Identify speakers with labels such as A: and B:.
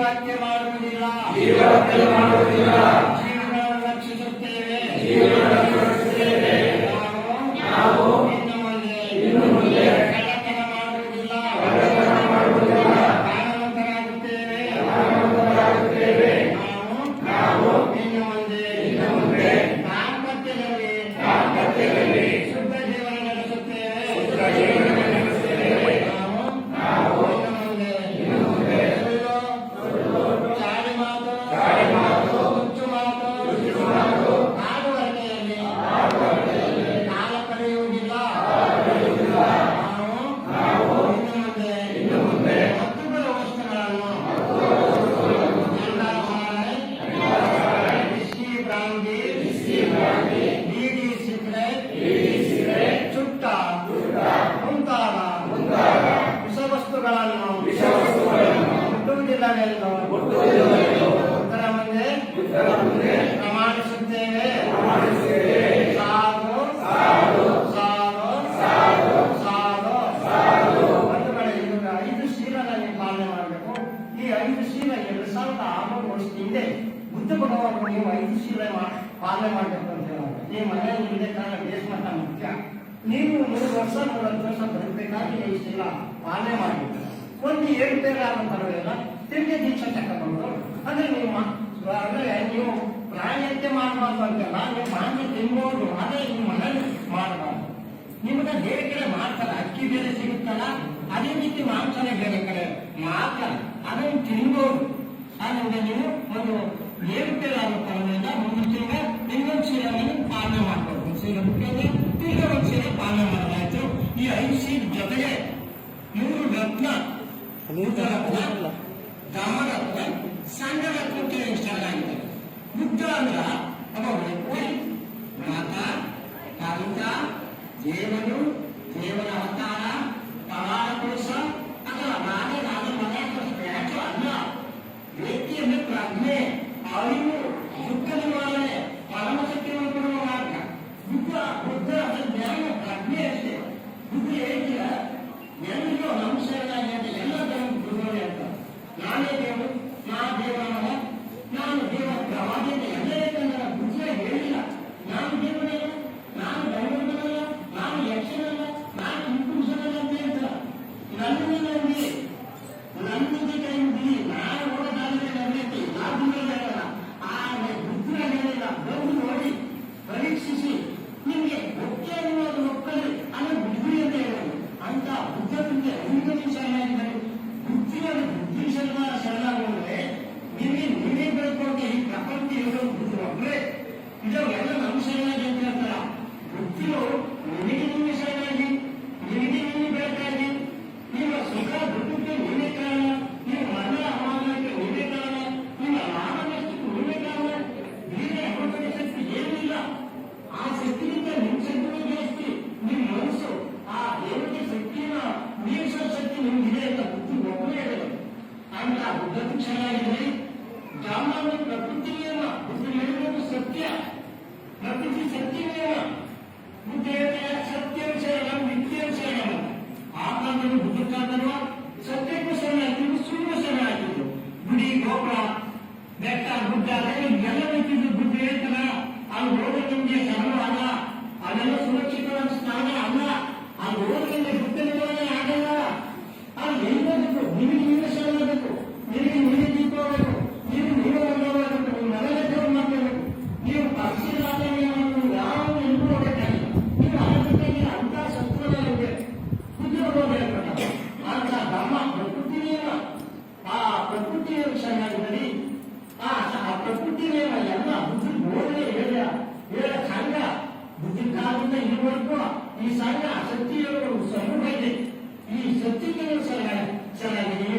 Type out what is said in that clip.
A: ಜೀವಹತ್ಯೆ ಮಾಡುವುದಿಲ್ಲ ಜೀವಹತ್ಯೆ ಮಾಡುವುದಿಲ್ಲ ಮುಟ್ಟುವುದಿಲ್ಲವೆಂದು ಉತ್ತರ ಮುಂದೆ ಪ್ರಮಾಣಿಸುತ್ತೇವೆ ಸಾಧು ಸಾಧು ಒಂದು ಕಡೆ ಇವಾಗ ಐದು ಶೀಲಗಳನ್ನು ಪಾಲನೆ ಮಾಡಬೇಕು ಈ ಐದು ಶೀಲ ಎರಡು ಸಾವಿರದ ಆರುನೂರು ವರ್ಷದ ನೀವು ಐದು ಶೀಲ ಪಾಲನೆ ಮಾಡಬೇಕು ಅಂತ ಹೇಳೋದು ನೀವು ಮನೆಯಲ್ಲಿ ಕಾರಣ ದೇಶಮಟ್ಟ ಮುಖ್ಯ ನೀವು ಮೂರು ವರ್ಷ ಮೂವತ್ತು ವರ್ಷ ಬದುಕಬೇಕಾಗಿ ಈ ಶೀಲ ಪಾಲನೆ ಮಾಡಬೇಕು ಒಂದು ಏಳು ಪೇರ ಆದ ಪರವಾಗಿಲ್ಲ ತಿರುಗಿ ದೀಕ್ಷೆ ತಕ್ಕಬಹುದು ಅಂದ್ರೆ ನೀವು ಅಂದ್ರೆ ನೀವು ಪ್ರಾಣಿಯಂತೆ ಮಾಡಬಾರ್ದು ಅಂತಲ್ಲ ನೀವು ಮಾಂಸ ತಿನ್ಬೋದು ಅದೇ ನಿಮ್ಮ ಮನೇಲಿ ಮಾಡಬಾರ್ದು. ನಿಮ್ಮನ್ನ ಬೇರೆ ಕಡೆ ಮಾಡ್ತಾರೆ ಅಕ್ಕಿ ಬೇರೆ ಸಿಗುತ್ತಲ್ಲ ಅದೇ ರೀತಿ ಮಾಂಸನೇ ಬೇರೆ ಕಡೆ ಮಾಡ್ತಾರೆ. ಅದನ್ನು ತಿನ್ಬೋದು. ಆದ್ರಿಂದ ನೀವು ಒಂದು ಏರುಪೇರಾಗುತ್ತೆ ಕಾರಣದಿಂದ ಒಂದು ತಿಂಗಳ ಇನ್ನೊಂದು ಸೀರೆಯನ್ನು ಪಾಲನೆ ಮಾಡ್ಬೋದು. ಒಂದು ಸೀರೆ ಬಿಟ್ಟಿದ್ರೆ ತಿರ್ಗಾ ಒಂದು ಸೀರೆ ಪಾಲನೆ ಮಾಡಲಾಯ್ತು. ಈ ಐದು ಸೀಟ್ ಜೊತೆಗೆ ಮೂರು ರತ್ನ. ಮೂರು ರತ್ನ. ಧರ್ಮರತ್ನ ಸಂಘರತ್ನ ಅಂತ ಇಷ್ಟವಾಗಿದೆ ಬುದ್ಧ ಅಂದ್ರ ಒಬ್ಬ ವ್ಯಕ್ತಿ ಮಾತಾ ಕಾಲಿಕ ದೇವನು ದೇವರ ಅವತಾರ ಪವಾಡ ಪುರುಷ ಅಥವಾ ರಾಜ ರಾಜ ಮನೆ ಅಲ್ಲ ವ್ಯಕ್ತಿ ಅಂದ್ರೆ ಪ್ರಜ್ಞೆ ಅರಿವು ದುಃಖ ನಿವಾರಣೆ ಪರಮಶಕ್ತಿಯನ್ನು ಕೊಡುವ ಮಾರ್ಗ ಬುದ್ಧ ಬುದ್ಧ ಬುದ್ಧ ಚೆನ್ನಾಗಿದೆ ಜಾಮನು ಪ್ರಕೃತಿ ನಿಯಮ ಬುದ್ಧ ಹೇಳಿರೋದು ಸತ್ಯ. ಪ್ರಕೃತಿ ಸತ್ಯವೇನ ಮುಂದೆ ಬುದ್ಧ ಹೇಳ್ತಾರೆ, ಸತ್ಯ ಶರಣ ನಿತ್ಯ ಶರಣ ಆ ಕಾಲದಲ್ಲಿ ಬುದ್ಧ ಕಾಲದಲ್ಲೂ ಸತ್ಯಕ್ಕೂ ಶರಣ ಆಗಿದ್ದು ಸುಳ್ಳು ಶರಣ ಆಗಿದ್ದು. ಗುಡಿ, ಗೋಪುರ, ಬೆಟ್ಟ, ಗುಡ್ಡ ಎಲ್ಲ ರೀತಿಯಿಂದ ಬುದ್ಧ ಹೇಳ್ತಾರ. ಅಲ್ಲಿ ಹೋದ್ರೆ ನಿಮ್ಗೆ ಶರಣ ಅಲ್ಲ. ಅದೆಲ್ಲ ಸುರಕ್ಷಿತವಾದ ಸ್ಥಾನ ಅಲ್ಲ. ಅಲ್ಲಿ ಹೋದ್ರೆ ಬುದ್ಧ ನಿರ್ವಹಣೆ ಆಗಲ್ಲ. ಅಲ್ಲಿ ಎಲ್ಲಿರಬೇಕು ನಿಮಗೆ ನೀವೇ ಈ ಸಣ್ಣ ಸತ್ತಿಯವರು ಸಮೂಹ ಇದೆ ಈ ಸತ್ತಿಗೆ ಸಹ ಚೆನ್ನಾಗಿದೆ